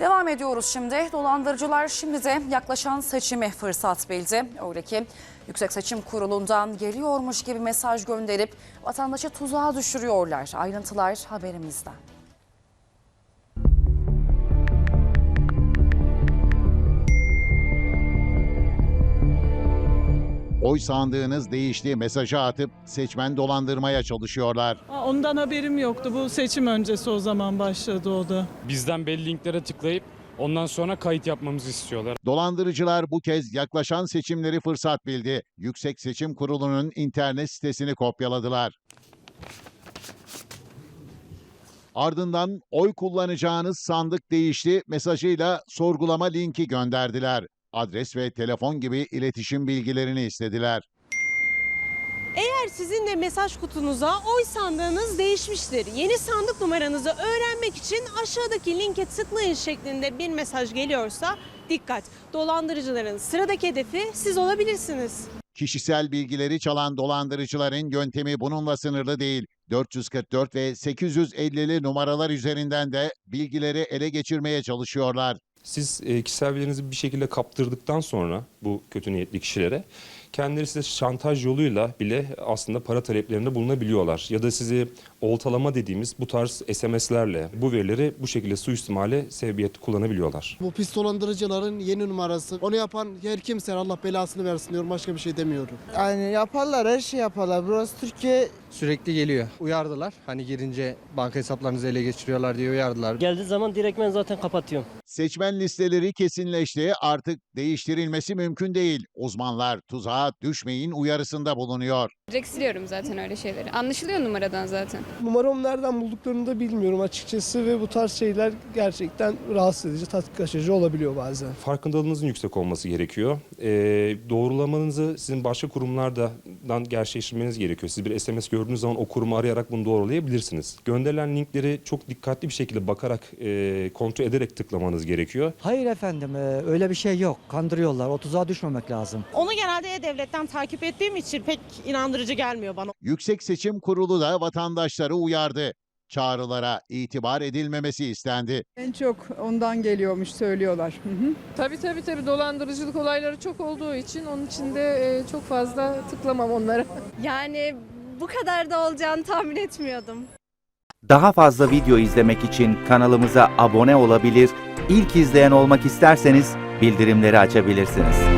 Devam ediyoruz şimdi. Dolandırıcılar şimdi de yaklaşan seçimi fırsat bildi. Öyle ki Yüksek Seçim Kurulu'ndan geliyormuş gibi mesaj gönderip vatandaşı tuzağa düşürüyorlar. Ayrıntılar haberimizde. Oy sandığınız değişti mesajı atıp seçmen dolandırmaya çalışıyorlar. Aa, Ondan haberim yoktu. Bu seçim öncesi o zaman başladı o da. Bizden belli linklere tıklayıp ondan sonra kayıt yapmamızı istiyorlar. Dolandırıcılar bu kez yaklaşan seçimleri fırsat bildi. Yüksek Seçim Kurulu'nun internet sitesini kopyaladılar. Ardından oy kullanacağınız sandık değişti mesajıyla sorgulama linki gönderdiler. Adres ve telefon gibi iletişim bilgilerini istediler. Eğer sizin de mesaj kutunuza oy sandığınız değişmiştir. Yeni sandık numaranızı öğrenmek için aşağıdaki linke tıklayın şeklinde bir mesaj geliyorsa dikkat. Dolandırıcıların sıradaki hedefi siz olabilirsiniz. Kişisel bilgileri çalan dolandırıcıların yöntemi bununla sınırlı değil. 444 ve 850'li numaralar üzerinden de bilgileri ele geçirmeye çalışıyorlar. Siz e, kişisel bilgilerinizi bir şekilde kaptırdıktan sonra bu kötü niyetli kişilere kendileri size şantaj yoluyla bile aslında para taleplerinde bulunabiliyorlar. Ya da sizi oltalama dediğimiz bu tarz SMS'lerle bu verileri bu şekilde suistimale sebebiyet kullanabiliyorlar. Bu pis dolandırıcıların yeni numarası. Onu yapan her kimse Allah belasını versin diyorum. Başka bir şey demiyorum. Yani yaparlar her şey yaparlar. Burası Türkiye Sürekli geliyor. Uyardılar. Hani girince banka hesaplarınızı ele geçiriyorlar diye uyardılar. Geldiği zaman direktmen zaten kapatıyorum. Seçmen listeleri kesinleşti. Artık değiştirilmesi mümkün değil. Uzmanlar tuzağa düşmeyin uyarısında bulunuyor. Direkt siliyorum zaten öyle şeyleri. Anlaşılıyor numaradan zaten. Numaramı nereden bulduklarını da bilmiyorum açıkçası ve bu tarz şeyler gerçekten rahatsız edici, tatbik açıcı olabiliyor bazen. Farkındalığınızın yüksek olması gerekiyor. E, doğrulamanızı sizin başka kurumlardan gerçekleştirmeniz gerekiyor. Siz bir SMS gördüğünüz zaman o kurumu arayarak bunu doğrulayabilirsiniz. Gönderilen linkleri çok dikkatli bir şekilde bakarak, e, kontrol ederek tıklamanız gerekiyor. Hayır efendim e, öyle bir şey yok. Kandırıyorlar. O tuzağa düşmemek lazım. Onu genelde E-Devlet'ten takip ettiğim için pek inandırıcı gelmiyor bana. Yüksek Seçim Kurulu da vatandaşları uyardı. Çağrılara itibar edilmemesi istendi. En çok ondan geliyormuş söylüyorlar. Tabii tabii tabii dolandırıcılık olayları çok olduğu için onun için de e, çok fazla tıklamam onlara. Yani bu kadar da olacağını tahmin etmiyordum. Daha fazla video izlemek için kanalımıza abone olabilir, ilk izleyen olmak isterseniz bildirimleri açabilirsiniz.